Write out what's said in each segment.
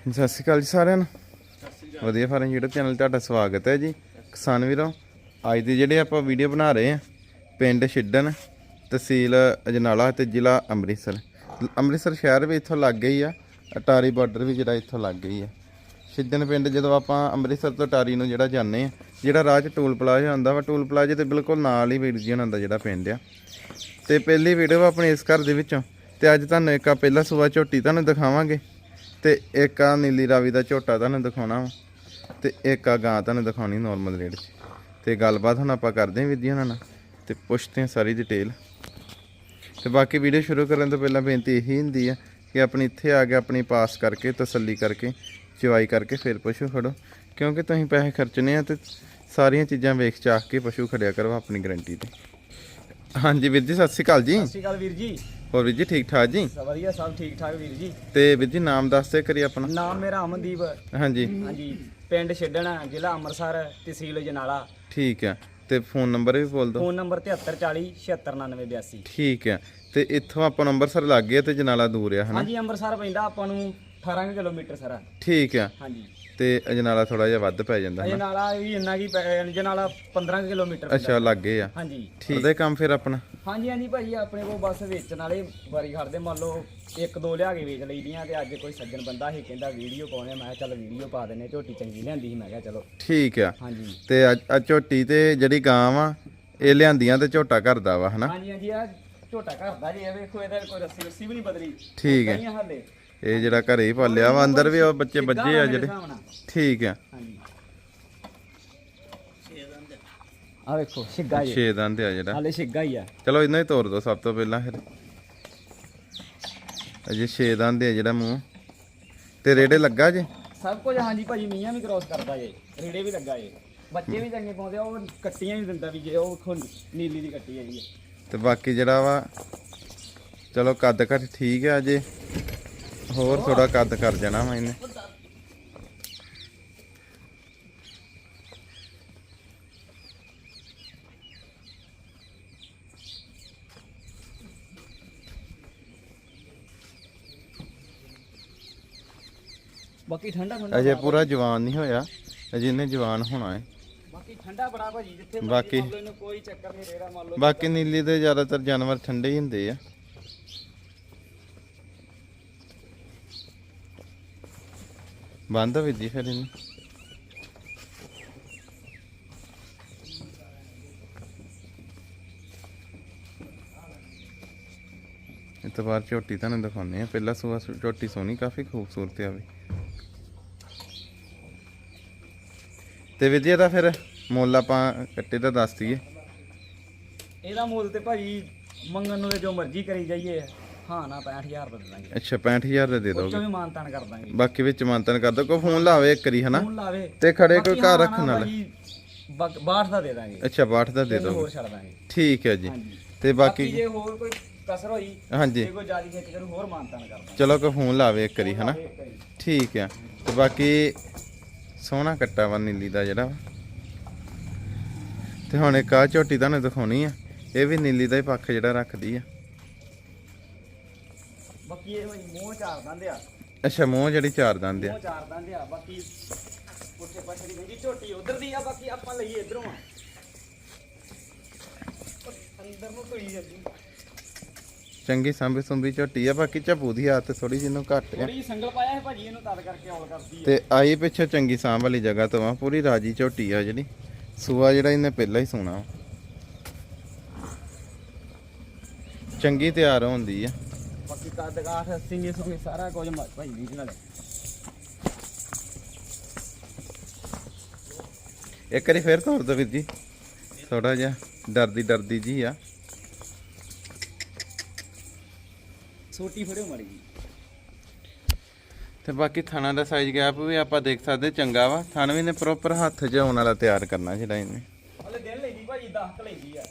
ਸਤਿ ਸ਼੍ਰੀ ਅਕਾਲ ਜੀ ਸਾਰਿਆਂ ਨੂੰ। ਵਧੀਆ ਫਾਰਮ YouTube ਚੈਨਲ ਤੁਹਾਡਾ ਸਵਾਗਤ ਹੈ ਜੀ। ਕਿਸਾਨ ਵੀਰੋ, ਅੱਜ ਦੇ ਜਿਹੜੇ ਆਪਾਂ ਵੀਡੀਓ ਬਣਾ ਰਹੇ ਆ ਪਿੰਡ ਛਿੱਡਣ ਤਹਿਸੀਲ ਅਜਨਾਲਾ ਤੇ ਜ਼ਿਲ੍ਹਾ ਅੰਮ੍ਰਿਤਸਰ। ਅੰਮ੍ਰਿਤਸਰ ਸ਼ਹਿਰ ਵੀ ਇੱਥੋਂ ਲੱਗ ਗਈ ਆ, ਅਟਾਰੀ ਬਾਰਡਰ ਵੀ ਜਿਹੜਾ ਇੱਥੋਂ ਲੱਗ ਗਈ ਆ। ਛਿੱਡਣ ਪਿੰਡ ਜਦੋਂ ਆਪਾਂ ਅੰਮ੍ਰਿਤਸਰ ਤੋਂ ਅਟਾਰੀ ਨੂੰ ਜਿਹੜਾ ਜਾਂਦੇ ਆ ਜਿਹੜਾ ਰਾਹ 'ਚ ਟੂਲ ਪਲਾਜ਼ਾ ਆਉਂਦਾ ਵਾ, ਟੂਲ ਪਲਾਜ਼ੇ ਤੇ ਬਿਲਕੁਲ ਨਾਲ ਹੀ ਵੀਰ ਜੀ ਉਹਨਾਂ ਦਾ ਜਿਹੜਾ ਪਿੰਡ ਆ। ਤੇ ਪਹਿਲੀ ਵੀਡੀਓ ਆਪਣੀ ਇਸ ਘਰ ਦੇ ਵਿੱਚੋਂ, ਤੇ ਅੱਜ ਤੁਹਾਨੂੰ ਇੱਕ ਆ, ਪਹਿਲਾ ਸੂਆ ਝੋਟੀ ਤੁਹਾਨੂੰ ਦਿਖਾਵਾਂਗੇ। ਤੇ ਇੱਕ ਆ ਨੀਲੀ ਰਾਵੀ ਦਾ ਝੋਟਾ ਤੁਹਾਨੂੰ ਦਿਖਾਉਣਾ ਵਾ ਤੇ ਇੱਕ ਆ ਗਾਂ ਤੁਹਾਨੂੰ ਦਿਖਾਉਣੀ ਨਾਰਮਲ ਰੇਟ 'ਚ। ਤੇ ਗੱਲਬਾਤ ਹੁਣ ਆਪਾਂ ਕਰਦੇ ਹਾਂ ਵੀਰ ਉਹਨਾਂ ਨਾਲ ਤੇ ਪੁੱਛਦੇ ਹਾਂ ਸਾਰੀ ਡਿਟੇਲ ਤੇ ਬਾਕੀ ਵੀਡੀਓ ਸ਼ੁਰੂ ਕਰਨ ਤੋਂ ਪਹਿਲਾਂ ਬੇਨਤੀ ਇਹੀ ਹੁੰਦੀ ਆ ਕਿ ਆਪਣੀ ਇੱਥੇ ਆ ਕੇ ਆਪਣੀ ਪਾਸ ਕਰਕੇ, ਤਸੱਲੀ ਕਰਕੇ ਚਵਾਈ ਕਰਕੇ ਫਿਰ ਪਸ਼ੂ ਖੜੋ। ਕਿਉਂਕਿ ਤੁਸੀਂ ਪੈਸੇ ਖਰਚਣੇ ਆ ਤੇ ਸਾਰੀਆਂ ਚੀਜ਼ਾਂ ਵੇਖ ਚਾਖ ਕੇ ਪਸ਼ੂ ਖੜਿਆ ਕਰੋ ਆਪਣੀ ਗਰੰਟੀ ਤੇ। ਹਾਂਜੀ ਵੀਰ ਜੀ, ਸਤਿ ਸ਼੍ਰੀ ਅਕਾਲ ਜੀ। ਸਤਿ ਸ਼੍ਰੀ ਅਕਾਲ ਵੀਰ ਜੀ। ਹੋਰ ਵੀਰ ਜੀ ਠੀਕ ਠਾਕ ਜੀ? ਵਧੀਆ ਸਭ ਠੀਕ ਠਾਕ ਵੀਰ ਜੀ। ਤੇ ਵੀਰ ਜੀ ਨਾਮ ਦੱਸਦੇ ਕਰੀ ਆਪਣਾ। ਨਾਮ ਮੇਰਾ ਅਮਨਦੀਪ। ਹਾਂਜੀ। ਹਾਂਜੀ ਪਿੰਡ ਛੱਡਣਾ ਜ਼ਿਲ੍ਹਾ ਅੰਮ੍ਰਿਤਸਰ ਤਹਿਸੀਲ ਜਨਾਲਾ। ਠੀਕ ਹੈ ਤੇ ਫੋਨ ਨੰਬਰ ਵੀ ਬੋਲ ਦਿਓ। ਫੋਨ ਨੰਬਰ 7340 769982 ਠੀਕ ਹੈ ਤੇ ਇੱਥੋਂ ਆਪਾਂ ਨੂੰ ਅੰਮ੍ਰਿਤਸਰ ਲੱਗ ਗਿਆ ਤੇ ਜਨਾਲਾ ਦੂਰ ਆ ਹਨਾ? ਹਾਂਜੀ ਅੰਮ੍ਰਿਤਸਰ ਪੈਂਦਾ ਆਪਾਂ ਨੂੰ 18 ਕੁ ਕਿਲੋਮੀਟਰ ਸਾਰਾ। ਠੀਕ ਆ। ਹਾਂਜੀ। ਤੇ ਅਜਨਾਲਾ ਥੋੜਾ ਜਿਹਾ ਵੱਧ ਪੈ ਜਾਂਦਾ ਹਨਾ? ਜਨਾਲਾ ਵੀ ਇੰਨਾ ਕੀ ਪੈ- ਜਨਾਲਾ 15 ਕੁ ਕਿਲੋਮੀਟਰ। ਅੱਛਾ ਲੱਗੇ ਆ। ਹਾਂਜੀ। ਠੀਕ। ਉਹਦੇ ਕੰਮ ਫਿਰ ਆਪਣਾ? ਹਾਂਜੀ ਹਾਂਜੀ ਭਾਜੀ ਆਪਣੇ ਕੋਲ ਬਸ ਵੇਚਣ ਵਾਲੇ ਵਾਰੀ ਖੜਦੇ ਮੰਨ ਲਓ ਇੱਕ ਦੋ ਲਿਆ ਕੇ ਵੇਚ ਲਈਦੀਆਂ ਤੇ ਅੱਜ ਕੋਈ ਸੱਜਣ ਬੰਦਾ ਸੀ ਕਹਿੰਦਾ ਵੀਡੀਓ ਪਾਉਣੇ ਮੈਂ ਕਿਹਾ ਚੱਲ ਵੀਡੀਓ ਪਾ ਦਿੰਨੇ ਝੋਟੀ ਚੰਗੀ ਲਿਆਂਦੀ ਸੀ। ਮੈਂ ਕਿਹਾ ਚਲੋ। ਠੀਕ ਆ। ਹਾਂਜੀ। ਤੇ ਅੱਜ ਝੋਟੀ ਤੇ ਜਿਹੜੀ ਗਾਂ ਵਾ ਇਹ ਲਿਆਂਦੀਆਂ ਤੇ ਝੋਟਾ ਕਰਦਾ ਵਾ ਹਨਾ? ਹਾਂਜੀ ਹਾਂਜੀ ਆ ਝੋਟਾ ਘਰ ਦਾ ਜੀ ਇਹ ਵੇਖੋ ਇਹਦਾ ਕੋਈ ਰੱਸੀ ਰੱਸੀ ਵੀ ਨਹੀਂ ਬਦਲੀ। ਠੀਕ ਹੈ ਇਹ ਜਿਹੜਾ ਘਰੇ ਹੀ ਪਾਲਿਆ ਵਾ ਅੰਦਰ ਵੀ ਉਹ ਬੱਚੇ ਬੱਜੇ ਆ ਜਿਹੜੇ। ਠੀਕ ਆ। ਹਾਂਜੀ। ਆ ਵੇਖੋ ਛਿੱਗਾ ਜੀ। ਛੇ ਦੰਦ ਆ ਜਿਹੜਾ। ਹਾਲੇ ਛਿੱਗਾ ਹੀ ਆ। ਚਲੋ ਇਹਨਾਂ ਹੀ ਤੋੜ ਦੋ ਸਭ ਤੋਂ ਪਹਿਲਾਂ ਫਿਰ। ਅਜੇ ਛੇ ਦੰਦ ਆ ਜਿਹੜਾ ਮੂੰਹ। ਤੇ ਰੇੜੇ ਲੱਗਾ ਜੇ? ਸਭ ਕੁਝ ਹਾਂਜੀ ਭਾਜੀ ਮੀਆਂ ਵੀ ਕ੍ਰੋਸ ਕਰਦਾ ਜੇ। ਰੇੜੇ ਵੀ ਲੱਗਾ ਜੇ। ਬੱਚੇ ਵੀ ਚੰਗੇ ਪਾਉਂਦੇ ਆ, ਉਹ ਕੱਟੀਆਂ ਵੀ ਦਿੰਦਾ ਵੀ ਜੇ ਉਹ ਵੇਖੋ ਨੀਲੀ ਦੀ ਕੱਟੀ ਹੈਗੀ ਆ। ਤੇ ਬਾਕੀ ਜਿਹੜਾ ਵਾ ਚਲੋ ਕੱਦ ਘੱਟ ਠੀਕ ਆ ਅਜੇ ਹੋਰ ਥੋੜਾ ਕੱਦ ਕਰ ਜਾਣਾ ਵਾ ਇਹਨੇ। ਬਾਕੀ ਠੰਡਾ ਠੰਡਾ ਅਜੇ ਪੂਰਾ ਜਵਾਨ ਨਹੀਂ ਹੋਇਆ। ਅਜੇ ਇਹਨੇ ਜਵਾਨ ਹੋਣਾ ਹੈ। ਬਾਕੀ ਠੰਡਾ ਬੜਾ ਭਾਜੀ ਜਿੱਥੇ ਬਾਕੀ- ਇਹਨੂੰ ਕੋਈ ਚੱਕਰ ਨਹੀਂ ਰੇੜਾ ਮੰਨ ਲਓ ਬਾਕੀ ਨੀਲੀ ਦੇ ਜ਼ਿਆਦਾਤਰ ਜਾਨਵਰ ਠੰਡੇ ਹੀ ਹੁੰਦੇ ਆ। ਬੰਦ ਹੋ ਜੀ ਫਿਰ ਇਹਨੂੰ। ਬਾਅਦ ਝੋਟੀ ਤੁਹਾਨੂੰ ਦਿਖਾਉਂਦੇ ਆ ਪਹਿਲਾ ਸੂਆ ਝੋਟੀ ਸੋਹਣੀ ਕਾਫੀ ਖੂਬਸੂਰਤ ਆ ਵੀ। ਤੇ ਵਿਦਿਆ ਦਾ ਫਿਰ ਮੁੱਲ ਆਪਾਂ ਕੱਟੇ ਦਾ ਦੱਸ ਦਈਏ। ਇਹਦਾ ਮੁੱਲ ਤੇ ਭਾਜੀ ਮੰਗਣ ਨੂੰ ਤੇ ਜੋ ਮਰਜ਼ੀ ਕਰੀ ਜਾਈਏ ਹਾਂ ਨਾ 65000 ਰੁਪਏ ਦੇ ਦਾਂਗੇ। ਅੱਛਾ 65000 ਦੇ ਚੋਂ ਦੋਗੇ। ਵੀ ਮਾਨਤਾਨ ਕਰ ਦਾਂਗੇ। ਬਾਕੀ ਵਿੱਚ ਮੰਤਨ ਕਰ ਦੋ ਕੋਈ ਫੋਨ ਲਾਵੇ ਇੱਕ ਵਾਰੀ ਹਨਾ? ਫੋਨ ਲਾਵੇ। ਤੇ ਖੜੇ ਕੋਈ ਘਰ ਹਾਂ ਰੱਖਣ ਵਾਲਾ। ਭਾਜੀ, ਬਾ- ਬਾਹਠ ਦਾ ਦੇ ਦਾਂਗੇ। ਅੱਛਾ 62 ਦਾ ਦੇ ਹੋਰ ਛੱਡ ਦਾਂਗੇ। ਠੀਕ ਹੈ ਜੀ। ਤੇ ਬਾਕੀ ਜੇ ਹੋਰ ਕੋਈ ਕਸਰ ਹੋਈ ਹਾਂਜੀ। ਜੇ ਕੋਈ ਜਾਰੀ ਖਿੱਚ ਕਰੂ ਹੋਰ ਮਾਨਤਾਨ ਕਰ ਦਾਂਗੇ। ਚਲੋ ਕੋਈ ਫੋਨ ਲਾਵੇ ਇੱਕ ਵਾਰੀ ਹਨਾ? ਵਾਰੀ। ਠੀਕ ਆ ਤੇ ਬਾਕੀ ਸੋਹਣਾ ਕੱਟਾ ਵਾ ਨੀਲੀ ਦਾ ਜਿਹੜਾ। ਤੇ ਹੁਣ ਇੱਕ ਆ ਝੋਟੀ ਤੁਹਾਨੂੰ ਦਿਖਾਉਣੀ ਆ। ਇਹ ਵੀ ਨੀਲੀ ਦਾ ਹੀ ਪੱਖ ਜਿਹੜਾ ਰੱਖਦੀ ਆ। ਬਾਕੀ ਇਹ ਭਾਜੀ ਮੂੰਹ ਚਾਰ ਦੰਦ ਆ। ਅੱਛਾ ਮੂੰਹ ਜਿਹੜੀ ਚਾਰ ਦੰਦ ਆ। ਮੂੰਹ ਚਾਰ ਦੰਦ ਆ। ਬਾਕੀ ਉੱਥੇ ਪਾਸੇ ਦੀ ਝੋਟੀ ਉਧਰ ਦੀ ਆ ਬਾਕੀ ਆਪਾਂ ਲਈਏ ਇਧਰੋਂ ਆ। ਅੰਦਰ ਨੂੰ ਧੋਈ ਜਾਂਦੀ। ਚੰਗੀ ਸੰਭੀ ਸੁੰਭੀ ਝੋਟੀ ਆ ਬਾਕੀ ਝਪੂ ਦੀ ਆਦਤ ਥੋੜੀ ਜਿਹਨੂੰ ਘੱਟ ਆ। ਥੋੜੀ ਜਿਹੀ ਸੰਗਲ ਪਾਇਆ ਹੈ ਭਾਜੀ ਇਹਨੂੰ ਤਦ ਕਰਕੇ ਔਲ ਕਰਦੀ ਤੇ ਆਈ ਪਿੱਛੇ ਚੰਗੀ ਸਾਂਭ ਵਾਲੀ ਜਗ੍ਹਾ ਤੋਂ ਆ ਪੂਰੀ ਰਾਜੀ ਝੋਟੀ ਆ ਜਿਹੜੀ। ਸੂਆ ਜਿਹੜਾ ਇਹਨੇ ਪਹਿਲਾਂ ਹੀ ਸੋਣਾ। ਚੰਗੀ ਤਿਆਰ ਹੁੰਦੀ ਆ। ਬਾਕੀ ਕੱਦ ਕਾਠ ਸਿੰਗੇ ਸੁਗੇ ਸਾਰਾ ਕੁਝ ਭਾਈ ਦੀ। ਨਾਲ ਇੱਕ ਵਾਰੀ ਫੇਰ ਤੋਰ ਦੋ ਵੀਰ ਜੀ। ਥੋੜਾ ਜਿਹਾ ਡਰਦੀ ਡਰਦੀ ਜੀ ਆ। ਛੋਟੀ ਫੜਿਓ ਮੜੀ ਜੀ। ਤੇ ਬਾਕੀ ਥਾਣਾ ਦਾ ਸਾਈਜ਼ ਗੈਪ ਵੀ ਆਪਾਂ ਦੇਖ ਸਕਦੇ ਚੰਗਾ ਵਾ। ਥਣ ਵੀ ਨੇ ਪ੍ਰੋਪਰ ਹੱਥ 'ਚ ਆਉਣ ਵਾਲਾ ਤਿਆਰ ਕਰਨਾ ਜਿਹੜਾ ਇਹਨੇ। ਹਲੇ ਦਿਨ ਲੈਂਦੀ ਭਾਜੀ 10 ਕ ਲੈਂਦੀ ਆ।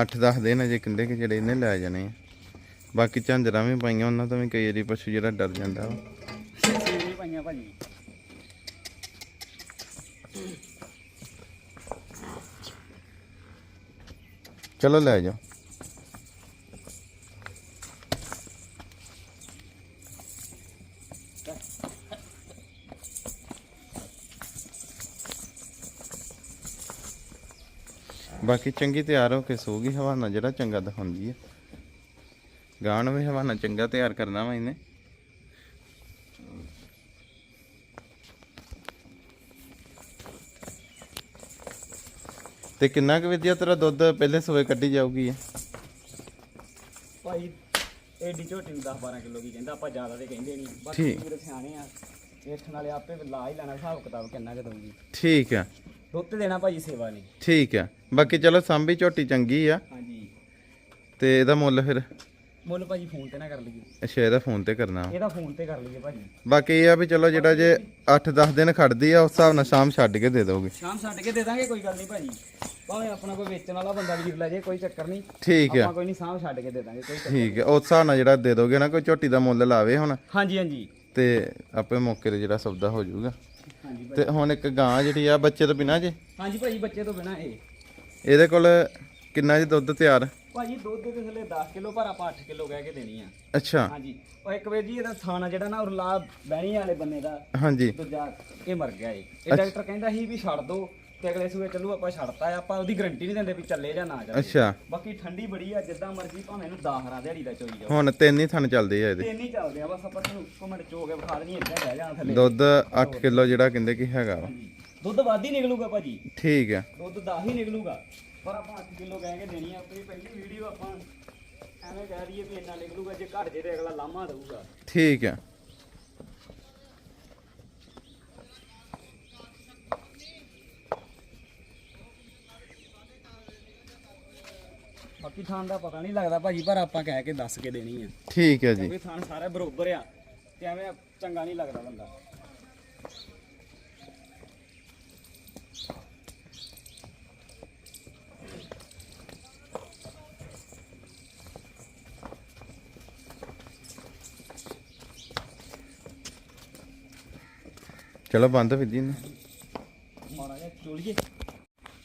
8-10 ਦਿਨ ਅਜੇ ਕਿੰਦੇ ਕਿ ਜਿਹੜੇ ਇਹਨੇ ਲੈ ਜਾਣੇ ਆ। ਬਾਕੀ ਝਾਂਜਰਾਂ ਵੀ ਪਾਈਆਂ ਉਹਨਾਂ ਤੋਂ ਵੀ ਕਈ ਵਾਰੀ ਪਸ਼ੂ ਜਿਹੜਾ ਡਰ ਜਾਂਦਾ ਵਾ। ਸੀਰੀ ਪਾਈਆਂ ਭਾਜੀ। ਚਲੋ ਲੈ ਜਾਓ। ਬਾਕੀ ਚੰਗੀ ਤਿਆਰ ਹੋ ਕੇ ਸੂਗੀ ਹਵਾਨਾ ਜਿਹੜਾ ਚੰਗਾ ਦਿਖਾਉਂਦੀ ਹੈ ਗਾਣ ਵੀ ਹਵਾਨਾ ਚੰਗਾ ਤਿਆਰ ਕਰਨਾ ਵਾ ਇਹਨੇ। ਤੇ ਕਿੰਨਾ ਕੁ ਵਿਦਿਆ ਤੇਰਾ ਦੁੱਧ ਪਹਿਲੇ ਸੋਏ ਕੱਢੀ ਜਾਊਗੀ ਇਹ? ਭਾਈ ਏਡੀ ਝੋਟੀ ਨੂੰ 10 12 ਕਿਲੋ ਕੀ ਕਹਿੰਦਾ ਆਪਾਂ ਜ਼ਿਆਦਾ ਤੇ ਕਹਿੰਦੇ ਨਹੀਂ। ਬਾਕੀ ਠੀਕ। ਵੀਰ ਸਿਆਣੇ ਆ। ਵੇਖਣ ਵਾਲੇ ਆਪੇ ਲਾ ਹੀ ਲੈਣਾ ਹਿਸਾਬ ਕਿਤਾਬ ਕਿੰਨਾ ਕੁ ਦਊਗੀ। ਠੀਕ ਆ। ਦੁੱਧ ਦੇਣਾ ਭਾਜੀ ਸੇਵਾ ਨਹੀਂ ਠੀਕ ਆ ਬਾਕੀ ਚਲੋ ਸਾਂਭੀ ਝੋਟੀ ਚੰਗੀ ਆ। ਹਾਂਜੀ। ਤੇ ਇਹਦਾ ਮੁੱਲ ਫਿਰ? ਮੁੱਲ ਭਾਜੀ ਫੋਨ ਤੇ ਨਾ ਕਰ ਲਈਏ। ਅੱਛਾ ਇਹਦਾ ਫੋਨ ਤੇ ਕਰਨਾ। ਇਹਦਾ ਫੋਨ ਤੇ ਕਰ ਲਈਏ ਭਾਜੀ। ਬਾਕੀ ਇਹ ਆ ਵੀ ਚਲੋ ਜਿਹੜਾ ਜੇ 8-10 ਦਿਨ ਖੜਦੀ ਆ ਉਸ ਹਿਸਾਬ ਨਾਲ ਸ਼ਾਮ ਛੱਡ ਕੇ ਦੇ ਦੋਗੇ। ਸ਼ਾਮ ਛੱਡ ਕੇ ਦੇ ਦਾਂਗੇ ਕੋਈ ਗੱਲ ਨਹੀਂ ਭਾਜੀ। ਭਾਵੇਂ ਆਪਣਾ ਕੋਈ ਵੇਚਣ ਵਾਲਾ ਬੰਦਾ ਵੀਰ ਲੈ ਜੇ ਕੋਈ ਚੱਕਰ ਨਹੀਂ। ਠੀਕ ਆ। ਆਪਾਂ ਕੋਈ ਨਹੀਂ ਸਾਂਭ ਛੱਡ ਕੇ ਦੇ ਦਾਂਗੇ ਕੋਈ ਚੱਕਰ ਠੀਕ ਹੈ ਉਸ ਹਿਸਾਬ ਨਾਲ ਜਿਹੜਾ ਦੇ ਦੋਗੇ ਨਾ ਕੋਈ ਝੋਟੀ ਦਾ ਮੁੱਲ ਲਾਵੇ ਹੁਣ। ਹਾਂਜੀ ਹਾਂਜੀ। ਤੇ ਆਪੇ ਮੌਕੇ ਤੇ ਜਿਹੜਾ ਸੌਦਾ ਹੋ ਜਾਊਗਾ। ਹਾਂਜੀ ਤੇ ਹੁਣ ਇੱਕ ਗਾਂ ਜਿਹੜੀ ਆ ਬੱਚੇ ਤੋਂ ਬਿਨਾ ਜੇ? ਹਾਂਜੀ ਭਾਜੀ ਬੱਚੇ ਤੋਂ ਬਿਨਾ ਇਹ। ਇਹਦੇ ਕੋਲ ਕਿੰਨਾ ਜੀ ਦੁੱਧ ਤਿਆਰ? ਭਾਜੀ ਦੁੱਧ ਦੇ ਥੱਲੇ 10 ਕਿਲੋ ਪਰ ਆਪਾਂ 8 ਕਿਲੋ ਕਹਿ ਕੇ ਦੇਣੀ ਆ। ਅੱਛਾ। ਹਾਂਜੀ। ਉਹ ਇੱਕ ਵੇ ਜੀ ਇਹਦਾ ਥਾਣਾ ਜਿਹੜਾ ਨਾ ਉਰਲਾ ਬਹਿਣੀ ਵਾਲੇ ਬੰਨੇ ਦਾ ਹਾਂਜੀ। ਦੂਜਾ ਇਹ ਮਰ ਗਿਆ ਇਹ ਡਾਕਟਰ ਕਹਿੰਦਾ ਸੀ ਵੀ ਛੱਡ ਦੋ। ਤੇ ਅਗਲੇ ਸੂਏ ਚੱਲੂ ਆਪਾਂ ਛੱਡਤਾ ਆ ਆਪਾਂ ਉਹਦੀ ਗਾਰੰਟੀ ਨਹੀਂ ਦਿੰਦੇ ਵੀ ਚੱਲੇ ਜਾਂ ਨਾ ਚੱਲੇ। ਅੱਛਾ। ਬਾਕੀ ਠੰਡੀ ਬੜੀ ਆ ਜਿੱਦਾਂ ਮਰਜ਼ੀ ਭਾਵੇਂ ਇਹਨੂੰ 10 ਹਰਾ ਦਿਹਾੜੀ ਦਾ ਚੋਈ ਜਾਓ। ਹੁਣ ਤਿੰਨ ਹੀ ਥਣ ਚੱਲਦੇ ਆ ਇਹਦੇ। ਤੇ ਨਹੀਂ ਚੱਲਦੇ ਆ ਬਸ ਆਪਾਂ ਤੁਹਾਨੂੰ ਕਮੈਂਟ ਚੋ ਕੇ ਵਿਖਾ ਦੇਣੀ ਇੱਦਾਂ ਰਹਿ ਜਾਣਾ ਥੱਲੇ। ਦੁੱਧ 8 ਕਿਲੋ ਜਿਹੜਾ ਕਹਿੰਦੇ ਕਿ ਹੈਗਾ ਵਾ। ਦੁੱਧ ਵੱਧ ਹੀ ਨਿਕਲੂਗਾ ਭਾਜੀ। ਠੀਕ ਆ। ਦੁੱਧ 10 ਹੀ ਨਿਕਲੂਗਾ। ਪਰ ਆਪਾਂ 8 ਕਿਲੋ ਕਹਿ ਕੇ ਦੇਣੀ ਆ ਆਪਣੀ ਪਹਿਲੀ ਵੀਡੀਓ ਆਪਾਂ ਐਵੇਂ ਕਹਿ ਦਈਏ ਵੀ ਇੰਨਾ ਨਿਕਲੂਗਾ ਜੇ ਘਰ ਜੇ ਤੇ ਅਗਲਾ ਲਾਮਾ ਦਊਗਾ। ਠੀਕ ਆ। ਬਾਕੀ ਥਾਂ ਦਾ ਪਤਾ ਨਹੀਂ ਲੱਗਦਾ ਭਾਜੀ ਪਰ ਆਪਾਂ ਕਹਿ ਕੇ ਦੱਸ ਕੇ ਦੇਣੀ ਆ। ਠੀਕ ਹੈ ਜੀ। ਕਿਉਂਕਿ ਥਾਂ ਸਾਰੇ ਬਰੋਬਰ ਆ ਤੇ ਐਵੇਂ ਚੰਗਾ ਨਹੀਂ ਲੱਗਦਾ ਬੰਦਾ। ਚਲੋ ਬੰਦ ਵਿਧੀ ਨੇ ਮਾੜਾ ਜਿਹਾ ਚੋਲੀਏ।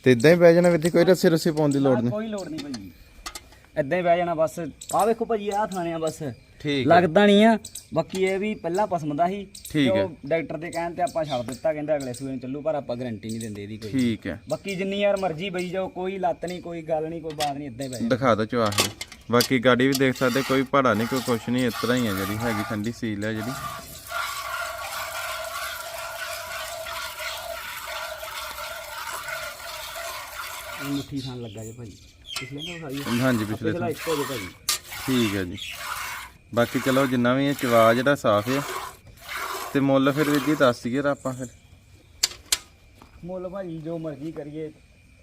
ਤੇ ਇਦਾਂ ਹੀ ਬਹਿ ਜਾਣਾ ਵਿਧੀ ਕੋਈ ਰੱਸੇ ਰੱਸੇ ਪਾਉਣ ਦੀ ਲੋੜ ਨਹੀਂ। ਕੋਈ ਲੋੜ ਨਹੀਂ ਭਾਜੀ। ਏਦਾਂ ਹੀ ਬਹਿ ਜਾਣਾ ਬਸ। ਆਹ ਵੇਖੋ ਭਾਜੀ ਆਹ ਥਾਣੇ ਆ ਬਸ। ਠੀਕ ਹੈ। ਲੱਗਦਾ ਨਹੀਂ ਆ। ਬਾਕੀ ਇਹ ਵੀ ਪਹਿਲਾਂ ਪਸੰਦ ਦਾ ਸੀ ਠੀਕ ਹੈ। ਡਾਕਟਰ ਦੇ ਕਹਿਣ ਤੇ ਆਪਾਂ ਛੱਡ ਦਿੱਤਾ ਕਹਿੰਦਾ ਅਗਲੇ ਸੂਏ ਨੂੰ ਚੱਲੂ ਪਰ ਆਪਾਂ ਗਾਰੰਟੀ ਨਹੀਂ ਦਿੰਦੇ ਇਹਦੀ ਕੋਈ। ਠੀਕ ਹੈ। ਬਾਕੀ ਜਿੰਨੀ ਯਾਰ ਮਰਜ਼ੀ ਬਈ ਜਾਓ ਕੋਈ ਲੱਤ ਨਹੀਂ ਕੋਈ ਗੱਲ ਨਹੀਂ ਕੋਈ ਬਾਤ ਨਹੀਂ ਇਦਾਂ ਹੀ ਬਹਿ ਜਾਣਾ ਦਿਖਾ ਦੋ ਚਵਾਹ ਬਾਕੀ ਗਾੜੀ ਵੀ ਦੇਖ ਸਕਦੇ ਕੋਈ ਭਾੜਾ ਨਹੀਂ ਕੋਈ ਕੁਛ ਨਹੀਂ ਇਸ ਤਰ੍ਹਾਂ ਹੀ ਹੈ ਜਿਹੜੀ ਹੈਗੀ ਠੰਡੀ ਸੀਲ ਹੈ ਜਿਹੜੀ। ਮੁੱਠੀ ਥਾਂ ਲੱਗਾ ਜੇ ਭਾਜੀ। ਪਿਛਲੇ ਨੂੰ ਖਾਈ ਹਾਂਜੀ ਪਿਛਲੇ ਪਿਛਲਾ ਇੱਕੋ ਜੇ ਭਾਜੀ। ਠੀਕ ਹੈ ਜੀ। ਬਾਕੀ ਚਲੋ ਜਿੰਨਾ ਵੀ ਇਹ ਚਵਾ ਜਿਹੜਾ ਸਾਫ਼ ਹੈ ਤੇ ਮੁੱਲ ਫਿਰ ਵੀ ਜੀ ਦੱਸ ਦਈਏ ਤਾਂ ਆਪਾਂ ਫਿਰ। ਮੁੱਲ ਭਾਜੀ ਜੋ ਮਰਜ਼ੀ ਕਰੀਏ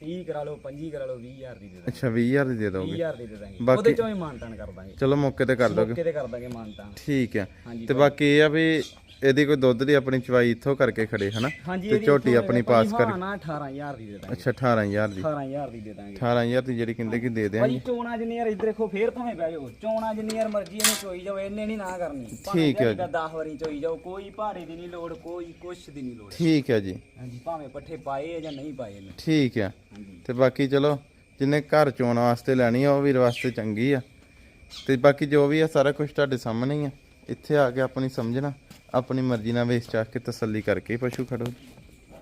30 ਕਰਾ ਲਓ 25 ਕਰਾ ਲਓ 20000 ਦੀ ਦੇ ਦਾਂਗੇ। ਅੱਛਾ 20000 ਦੀ ਦੇ ਦੋਗੇ? 20000 ਦੀ ਦੇ ਦਾਂਗੇ। ਬਾਕੀ- ਉਹਦੇ ਚੋਂ ਹੀ ਮਾਨਤਾਨ ਕਰ ਦਾਂਗੇ। ਚਲੋ ਮੌਕੇ ਤੇ ਕਰ ਦੋਗੇ। ਮੌਕੇ ਤੇ ਕਰ ਦਾਂਗੇ ਮਾਨਤਾਨ। ਠੀਕ ਹੈ। ਹਾਂਜੀ ਤੇ ਬਾਕੀ ਇਹ ਆ ਵੀ ਇਹਦੀ ਕੋਈ ਦੁੱਧ ਦੀ ਆਪਣੀ ਚਵਾਈ ਇੱਥੋਂ ਕਰਕੇ ਖੜੇ ਹਨਾ? ਤੇ ਝੋਟੀ ਆਪਣੀ ਪਾਸ ਕਰ ਨਾ 18000 ਦੀ ਦੇ ਦਾਂਗੇ। ਅੱਛਾ 18000 ਦੀ। 18000 ਦੀ ਦੇ ਦਾਂਗੇ। 18000 ਦੀ ਜਿਹੜੀ ਕਹਿੰਦੇ ਕਿ ਦੇ ਭਾਜੀ ਚੋਣਾ ਜਿੰਨੀ ਯਾਰ ਇੱਧਰ ਦੇਖੋ ਫੇਰ ਭਾਵੇਂ ਬਹਿ ਜਾਓ। ਚੋਣਾ ਜਿੰਨੀ ਯਾਰ ਮਰਜ਼ੀ ਇਹਨੂੰ ਚੋਈ ਜਾਓ ਇਹਨੇ ਨਹੀਂ ਨਾ ਕਰਨੀ। ਠੀਕ ਹੈ 10 ਵਾਰੀ ਚੋਈ ਜਾਓ ਕੋਈ ਭਾਰੇ ਦੀ ਨਹੀਂ ਲੋੜ ਕੋਈ ਕੁਛ ਦੀ ਨਹੀਂ ਲੋੜ। ਠੀਕ ਹੈ ਜੀ। ਹਾਂਜੀ ਭਾਵੇਂ ਪੱਠੇ ਪਾਏ ਆ ਜਾਂ ਨਹੀਂ ਪਾਏ ਇਹਨੇ। ਠੀਕ ਹੈ। ਤੇ ਬਾਕੀ ਚਲੋ ਜਿੰਨੇ ਘਰ ਚੋਣ ਵਾਸਤੇ ਲੈਣੀ ਆ ਉਹ ਵੀਰ ਵਾਸਤੇ ਚੰਗੀ ਆ। ਤੇ ਬਾਕੀ ਜੋ ਵੀ ਆ ਸਾਰਾ ਕੁਝ ਤੁਹਾਡੇ ਸਾਹਮਣੇ ਹੀ ਆ। ਇੱਥੇ ਆ ਕੇ ਆਪਣੀ ਸਮਝਣਾ। ਆਪਣੀ ਮਰਜ਼ੀ ਨਾਲ ਵੇਚ ਚਾਹ ਕੇ ਤਸੱਲੀ ਕਰਕੇ ਪਸ਼ੂ ਖੜੋ।